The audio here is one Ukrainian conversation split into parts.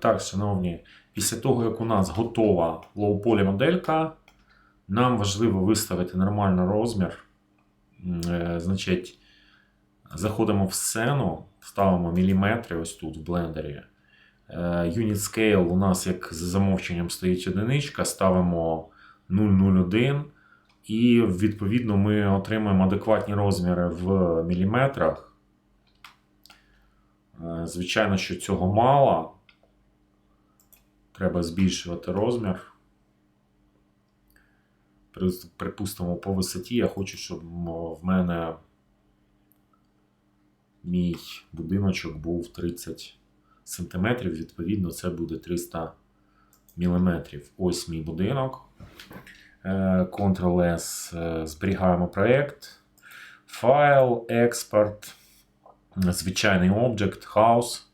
Так, шановні, після того, як у нас готова лоу-полі моделька, нам важливо виставити нормальний розмір. Е, Значить, заходимо в сцену, ставимо міліметри ось тут в блендері. Е, Unit Scale у нас, як за замовченням, стоїть одиничка, ставимо 0,01. І відповідно ми отримаємо адекватні розміри в міліметрах. Е, Звичайно, що цього мало. Треба збільшувати розмір. Припустимо, по висоті я хочу, щоб в мене мій будиночок був 30 см. Відповідно, це буде 300 мм. Ось мій будинок. Е, Ctrl-S, е, зберігаємо проєкт. Файл, експорт, звичайний об'єкт, house.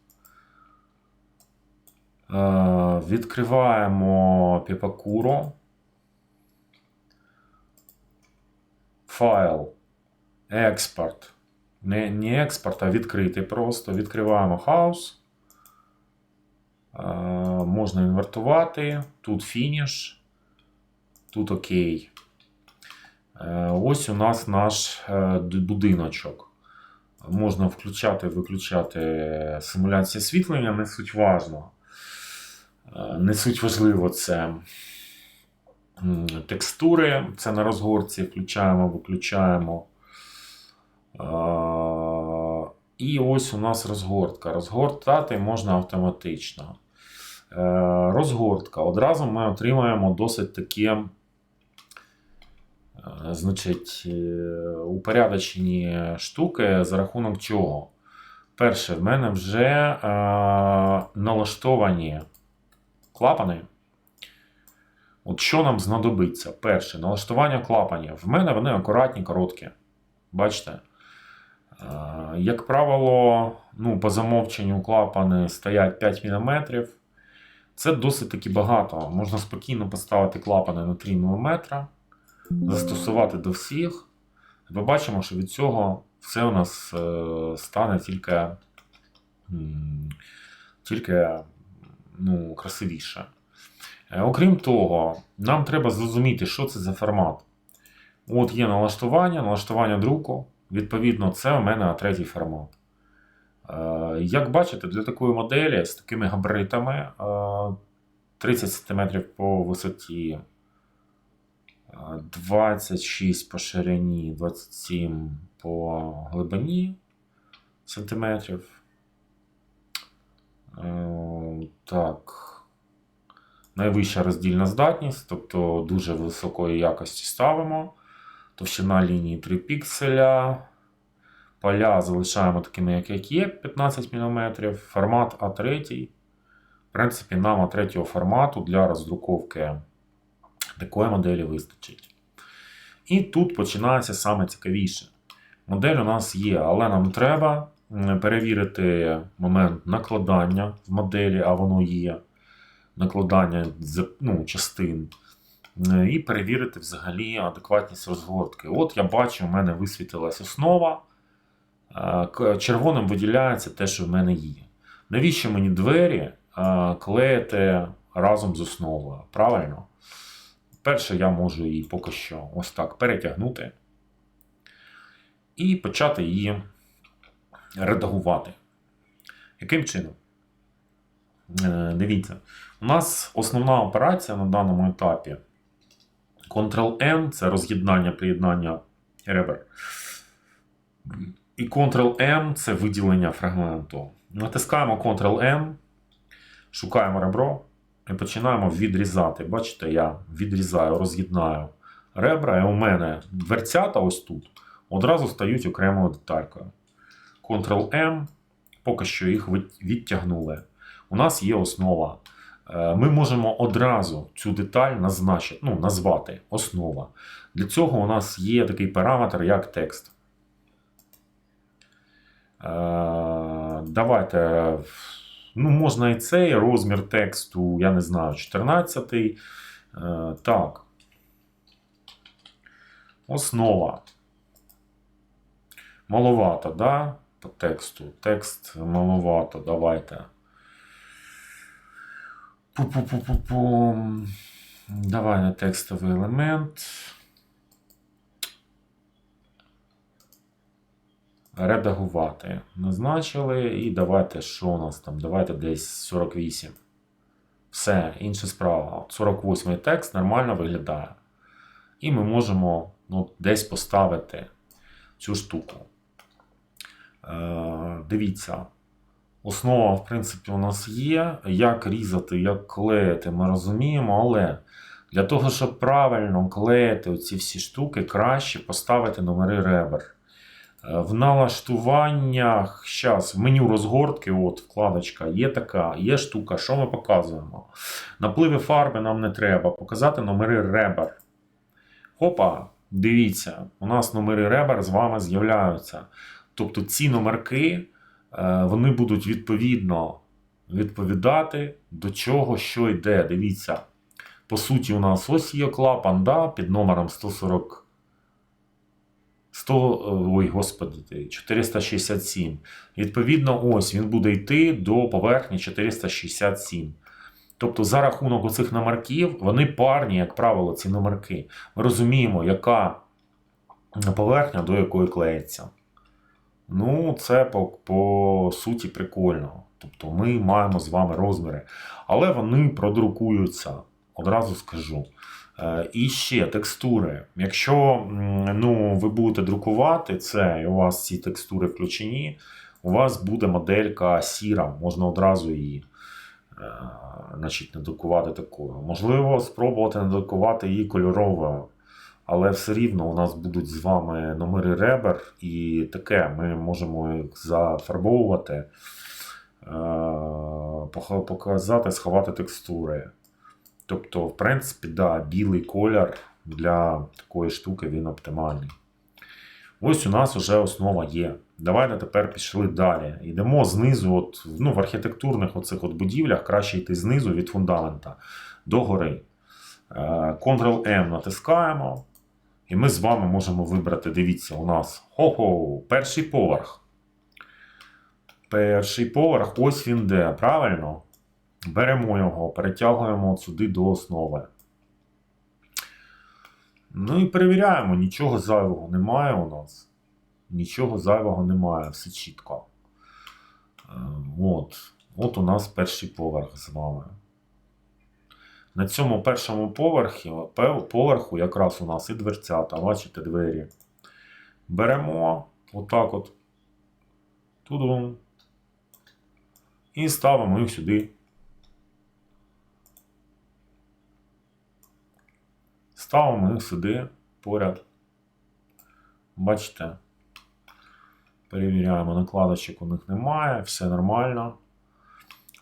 Е, Відкриваємо Піпакуру. Файл, експорт. Не, не експорт, а відкритий просто. Відкриваємо house. Е, Можна інвертувати. Тут фініш. Тут окей. Е, Ось у нас наш будиночок. Можна включати, виключати симуляцію освітлення, не суть важно. Е, Не суть важливо це текстури. Це на розгорці включаємо, виключаємо. Е, І ось у нас розгортка. Розгортати можна автоматично. Е, Розгортка. Одразу ми отримаємо досить таке, значить, упорядочені штуки за рахунок чого. Перше, в мене вже налаштовані клапани. От що нам знадобиться? Перше, налаштування клапанів. В мене вони акуратні, короткі. Бачите? Як правило, ну, по замовченню клапани стоять 5 мм. Це досить таки багато. Можна спокійно поставити клапани на 3 мм, застосувати до всіх. Ми бачимо, що від цього все у нас е, стане тільки, тільки ну, красивіше. Е, Окрім того, нам треба зрозуміти, що це за формат. От є налаштування, налаштування друку. Відповідно, це у мене А3 формат. Е, Як бачите, для такої моделі з такими габаритами е, 30 см по висоті, е, 26 по ширині, 27 по глибині сантиметрів. Е, Так. Найвища роздільна здатність, тобто дуже високої якості ставимо. Товщина лінії 3 пікселя. Поля залишаємо такими, як є, 15 мм. Формат А3. В принципі, нам А3 формату для роздруковки такої моделі вистачить. І тут починається саме цікавіше. Модель у нас є, але нам треба перевірити момент накладання в моделі, а воно є. Накладання ну, частин. І перевірити взагалі адекватність розгортки. От я бачу, у мене висвітилась основа. Червоним виділяється те, що в мене є. Навіщо мені двері клеїти разом з основою? Правильно? Перше, я можу її поки що ось так перетягнути і почати її редагувати. Яким чином? Е, Дивіться, у нас основна операція на даному етапі. Ctrl-N це роз'єднання, приєднання ребер. І Ctrl-M це виділення фрагменту. Натискаємо Ctrl-M, шукаємо ребро і починаємо відрізати. Бачите, я відрізаю, роз'єднаю ребра, і у мене дверцята ось тут одразу стають окремою деталькою. Ctrl-M, поки що їх відтягнули. У нас є основа. Е, Ми можемо одразу цю деталь назначити, ну, назвати основа. Для цього у нас є такий параметр, як текст. Е, Давайте. Ну, можна і цей розмір тексту, я не знаю, 14. Е, Так. Основа. Маловато, да? По тексту. Текст маловато. Давайте. Пу-пу-пу-пу-пу. Давай на текстовий елемент. Редагувати. Назначили. І давайте, що у нас там? Давайте десь 48. Все, інша справа. От 48 текст нормально виглядає. І ми можемо ну, десь поставити цю штуку. Е, дивіться. Основа, в принципі, у нас є. Як різати, як клеїти, ми розуміємо, але для того, щоб правильно клеїти оці всі штуки, краще поставити номери ребер. Е, В налаштуваннях, зараз, в меню розгортки, от вкладочка, є така, є штука, що ми показуємо. Напливи фарби нам не треба. Показати номери ребер. Хопа, дивіться, у нас номери ребер з вами з'являються. Тобто ці номерки е, вони будуть відповідно відповідати до чого, що йде. Дивіться. По суті, у нас ось є клапан да, під номером 140. 100, ой, господи, 467. Відповідно, ось він буде йти до поверхні 467. Тобто, за рахунок оцих номерків, вони парні, як правило, ці номерки. Ми розуміємо, яка поверхня до якої клеїться. Ну, це по, по суті прикольно. Тобто ми маємо з вами розміри. Але вони продрукуються, одразу скажу. Е, І ще текстури. Якщо ну, ви будете друкувати це, і у вас ці текстури включені, у вас буде моделька сіра, можна одразу її е, значить, надрукувати такою. Можливо, спробувати надрукувати її кольоровою. Але все рівно у нас будуть з вами номери ребер, і таке ми можемо їх зафарбовувати, е, показати, сховати текстури. Тобто, в принципі, да, білий колір для такої штуки він оптимальний. Ось у нас вже основа є. Давайте тепер пішли далі. Йдемо знизу, от, ну, в архітектурних оцих от будівлях краще йти знизу від фундамента до гори. Е, Ctrl-M натискаємо. І ми з вами можемо вибрати, дивіться, у нас хо-хо, перший поверх. Перший поверх, ось він де, правильно? Беремо його, перетягуємо сюди до основи. Ну і перевіряємо, нічого зайвого немає у нас. Нічого зайвого немає, все чітко. Е, От, от у нас перший поверх з вами. На цьому першому поверхі, поверху якраз у нас і дверцята, бачите, двері. Беремо отак от. Тудум. І ставимо їх сюди. Ставимо їх сюди поряд. Бачите? Перевіряємо, накладочок у них немає, все нормально.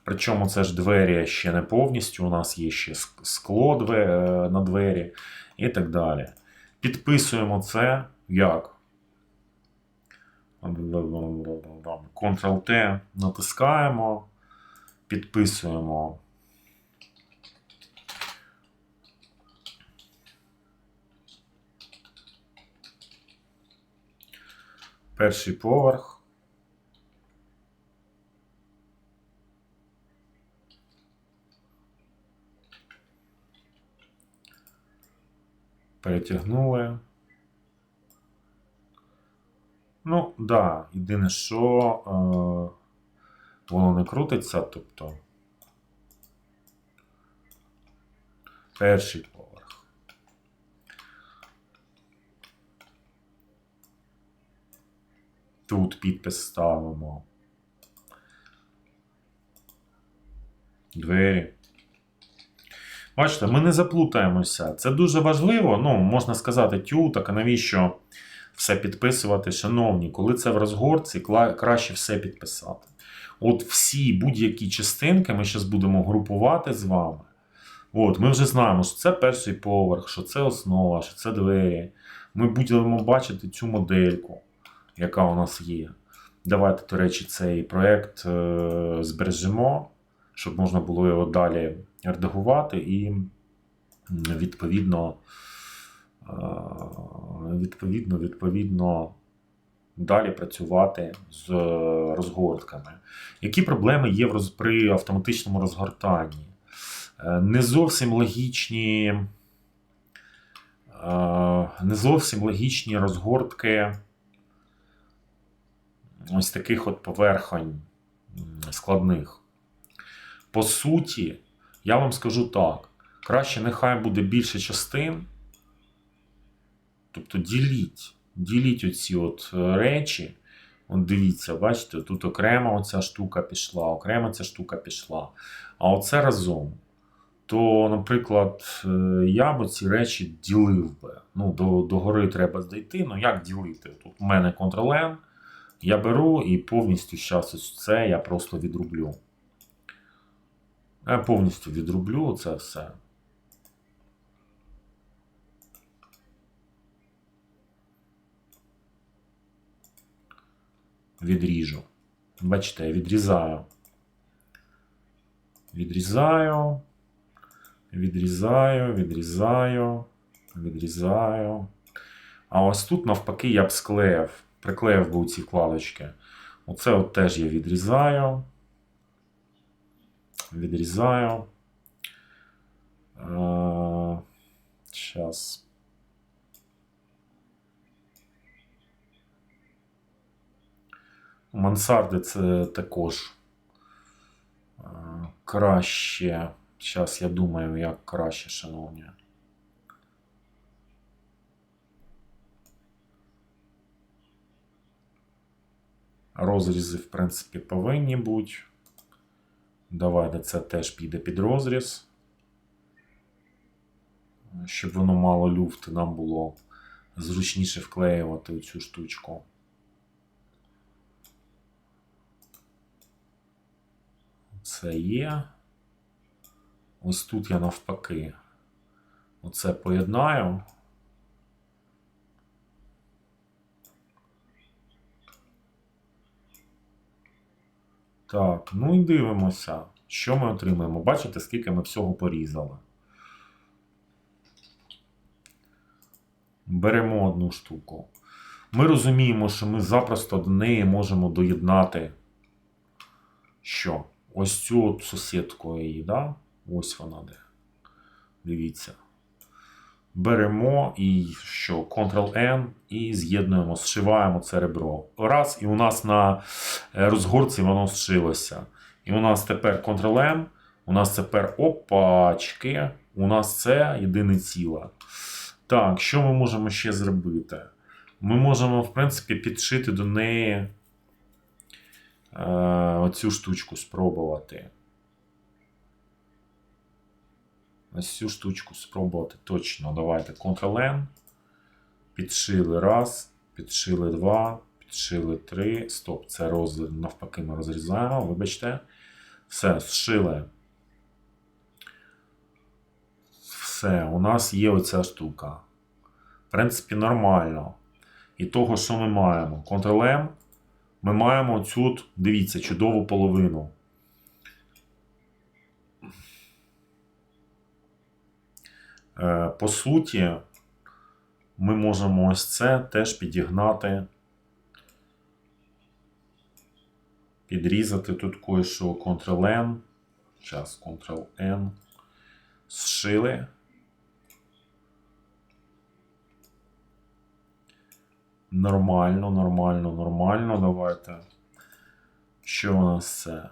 Причому це ж двері ще не повністю. У нас є ще скло е, на двері і так далі. Підписуємо це як? Ctrl-T натискаємо, підписуємо. Перший поверх. Перетягнули. Ну, да, єдине, що е, воно не крутиться, тобто. Перший поверх. Тут підпис ставимо. Двері. Бачите, ми не заплутаємося. Це дуже важливо. Ну, можна сказати, тю, так а навіщо все підписувати, шановні, коли це в розгорці, краще все підписати. От всі будь-які частинки ми зараз будемо групувати з вами. От, ми вже знаємо, що це перший поверх, що це основа, що це двері. Ми будемо бачити цю модельку, яка у нас є. Давайте, до речі, цей проєкт е, збережемо, щоб можна було його далі редагувати і відповідно, е, відповідно, відповідно далі працювати з розгортками. Які проблеми є при автоматичному розгортанні? Е, Не зовсім логічні. е, Не зовсім логічні розгортки ось таких от поверхонь складних. По суті, я вам скажу так: краще нехай буде більше частин. Тобто діліть, діліть оці от е, речі. От дивіться, бачите, тут окремо оця штука пішла, окремо ця штука пішла. А оце разом. То, наприклад, е, я б ці речі ділив би. Ну, до, до гори треба дійти. Ну, як ділити? Тут у мене Ctrl-N. Я беру і повністю зараз це я просто відрублю. Я повністю відрублю це все. Відріжу. Бачите, я відрізаю. Відрізаю. Відрізаю, відрізаю, відрізаю. А ось тут, навпаки, я б склеїв, приклеїв би ці вкладочки. Оце от теж я відрізаю. Відрізаю. Зараз. Мансарди це також е, краще. Зараз я думаю, як краще, шановні. Розрізи, в принципі, повинні бути. Давайте це теж піде під розріз. Щоб воно мало люфт, нам було зручніше вклеювати цю штучку. Це є. Ось тут я навпаки. Оце поєднаю. Так, ну і дивимося, що ми отримаємо. Бачите, скільки ми всього порізали. Беремо одну штуку. Ми розуміємо, що ми запросто до неї можемо доєднати що? Ось цю от сусідку її, да? Ось вона де. Дивіться. Беремо і що? Ctrl-N і з'єднуємо, зшиваємо це ребро. Раз, і у нас на е, розгорці воно зшилося. І у нас тепер Ctrl-N, у нас тепер опачки, у нас це єдине ціле. Так, що ми можемо ще зробити? Ми можемо, в принципі, підшити до неї е, оцю штучку спробувати. Ось цю штучку спробувати точно. Давайте Ctrl-N. Підшили раз, підшили два, підшили три. Стоп, це роз... навпаки ми розрізаємо, вибачте. Все, зшили. Все, у нас є оця штука. В принципі, нормально. І того, що ми маємо? Ctrl-M. Ми маємо цю, дивіться, чудову половину. По суті, ми можемо ось це теж підігнати, підрізати тут кое-що Ctrl-N. Зараз Ctrl-N. Зшили. Нормально, нормально, нормально. Давайте. Що у нас це?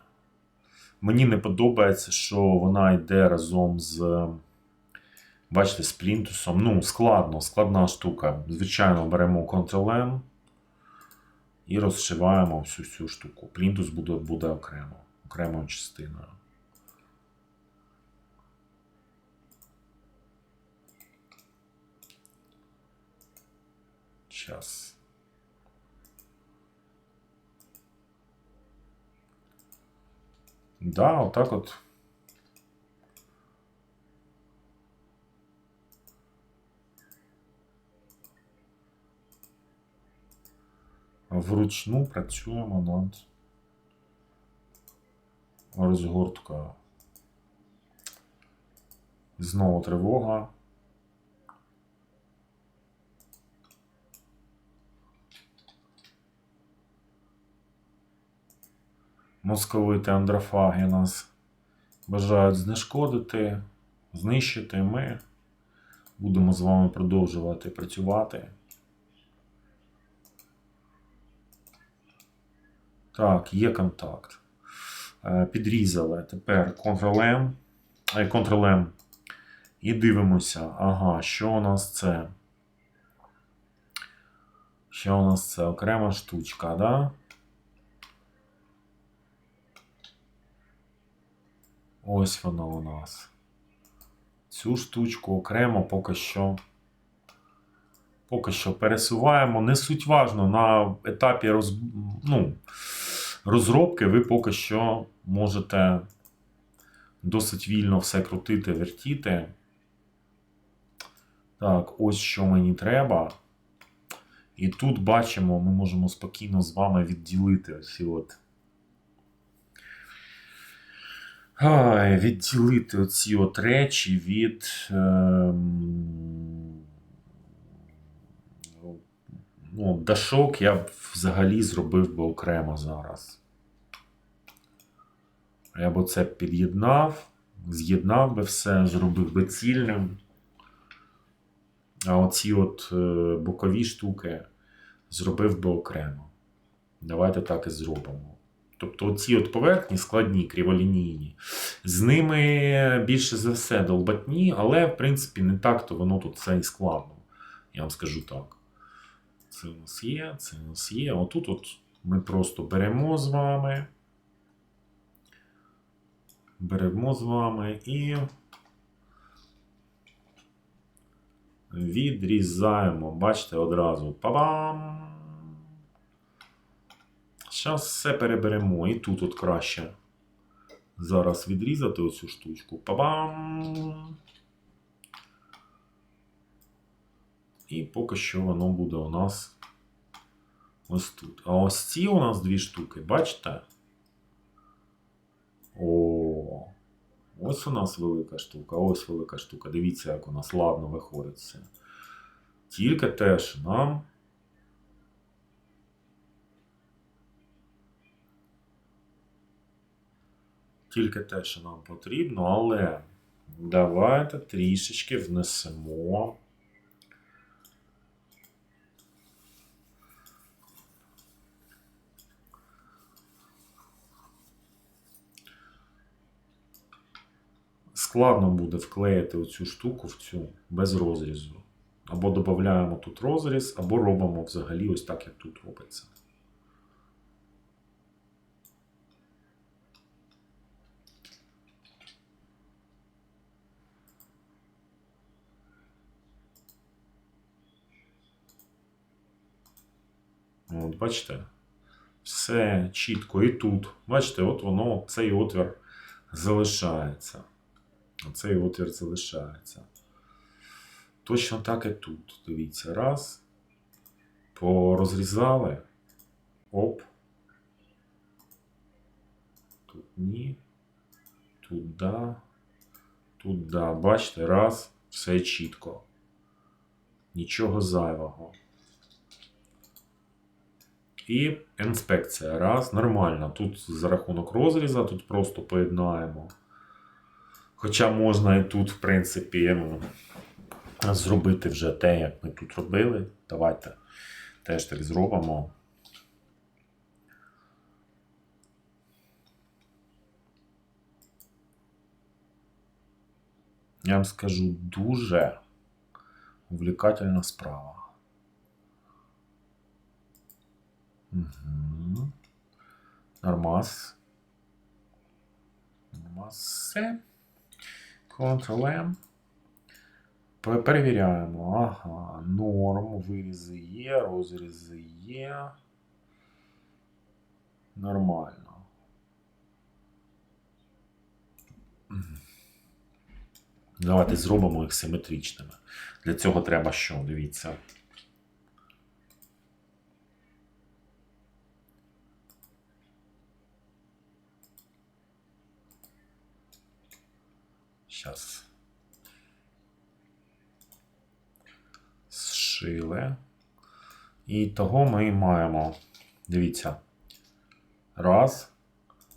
Мені не подобається, що вона йде разом з. Бачите, з плінтусом. Ну, складно, складна штука. Звичайно, беремо Ctrl-N і розшиваємо всю цю штуку. Плінтус буде, буде окремо, окремою частиною. Час. Да, отак от. Вручну працюємо над розгорткою. Знову тривога. Московити андрофаги нас бажають знешкодити, знищити, ми будемо з вами продовжувати працювати. Так, є контакт. Е, Підрізали. Тепер Ctrl-M. е, Ctrl-M. І дивимося. Ага, що у нас це? Що у нас це? Окрема штучка, да? Ось воно у нас. Цю штучку окремо поки що. Поки що пересуваємо. Не суть важно, на етапі роз... ну, розробки ви поки що можете досить вільно все крутити, вертіти. Так, ось що мені треба. І тут бачимо, ми можемо спокійно з вами відділити ось от. Відділити оці от речі від. ем, ну, дашок я б взагалі зробив би окремо зараз. Я б оце під'єднав, з'єднав би все, зробив би цільним. А оці от е, бокові штуки зробив би окремо. Давайте так і зробимо. Тобто оці от поверхні складні, криволінійні. З ними більше за все долбатні, але в принципі не так, то воно тут все і складно. Я вам скажу так. Це у нас є, це у нас є. Отут от ми просто беремо з вами. Беремо з вами і відрізаємо. Бачите, одразу. Па-бам! Зараз все переберемо. І тут от краще. Зараз відрізати оцю штучку. Па-бам! І поки що воно буде у нас ось тут. А ось ці у нас дві штуки, бачите? О, ось у нас велика штука, ось велика штука. Дивіться, як у нас ладно виходить все. Тільки теж нам. Тільки те, що нам потрібно, але давайте трішечки внесемо. Складно буде вклеїти оцю штуку в цю без розрізу. Або додаємо тут розріз, або робимо взагалі ось так, як тут робиться. От, бачите? Все чітко і тут. Бачите, от воно, цей отвір залишається. Оцей отвір залишається. Точно так і тут. Дивіться, раз. Порозрізали. Оп. Тут ні. Тут да. Тут да. Бачите, раз. Все чітко. Нічого зайвого. І інспекція. Раз. Нормально. Тут за рахунок розріза, тут просто поєднаємо. Хоча можна і тут, в принципі, ну, зробити вже те, як ми тут робили. Давайте теж так зробимо. Я вам скажу дуже увлекательна справа. Угу. Нормас. Нормас. Ctrl-M. Перевіряємо. Ага, норм, вирізи є, розрізи є. Нормально. Давайте зробимо їх симетричними. Для цього треба що? Дивіться. Сейчас. Сшили. І того ми маємо. Дивіться. Раз,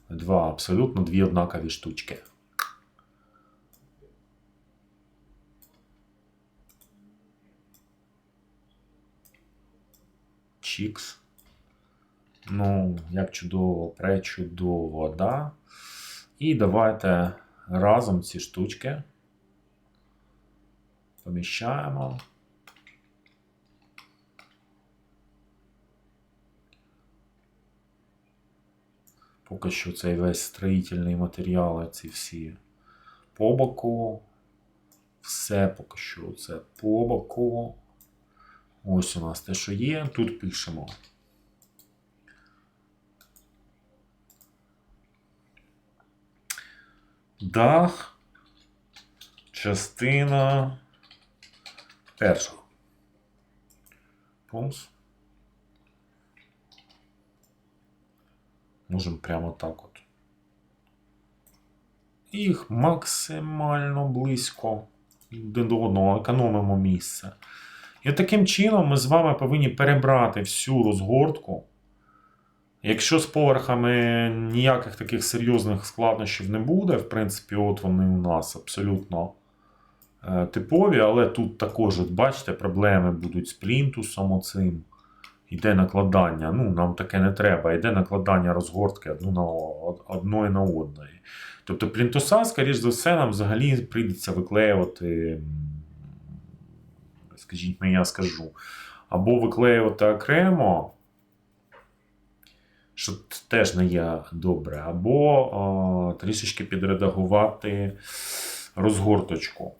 два. Абсолютно дві однакові штучки. Чікс. Ну, як чудово, пречудово, да? І давайте разом ці штучки поміщаємо. Поки що цей весь строїтельний матеріал, ці всі по боку. Все поки що це по боку. Ось у нас те, що є. Тут пишемо. Дах. Частина перша. Пумс. Можемо прямо так от. Їх максимально близько один до одного, економимо місце. І таким чином ми з вами повинні перебрати всю розгортку. Якщо з поверхами ніяких таких серйозних складнощів не буде, в принципі, от вони у нас абсолютно е, типові, але тут також, от бачите, проблеми будуть з плінтусом оцим. Йде накладання, ну нам таке не треба, йде накладання розгортки одну на одної на одної. Тобто плінтуса, скоріш за все, нам взагалі прийдеться виклеювати, скажіть мені, я скажу, або виклеювати окремо, що теж не є добре, або о, трішечки підредагувати розгорточку.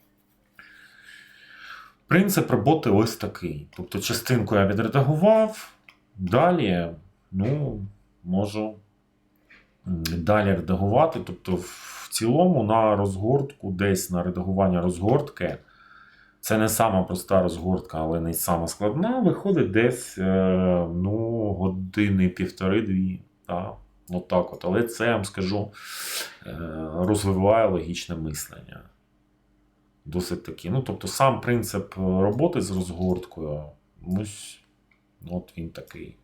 Принцип роботи ось такий. Тобто частинку я відредагував, далі, ну, можу далі редагувати. Тобто, в цілому на розгортку, десь на редагування розгортки, це не сама проста розгортка, але не сама складна, виходить десь е, ну, години півтори-дві. Так, от. Але це я вам скажу, е, розвиває логічне мислення. Досить таки. Ну, тобто, сам принцип роботи з розгорткою, ось, от він такий.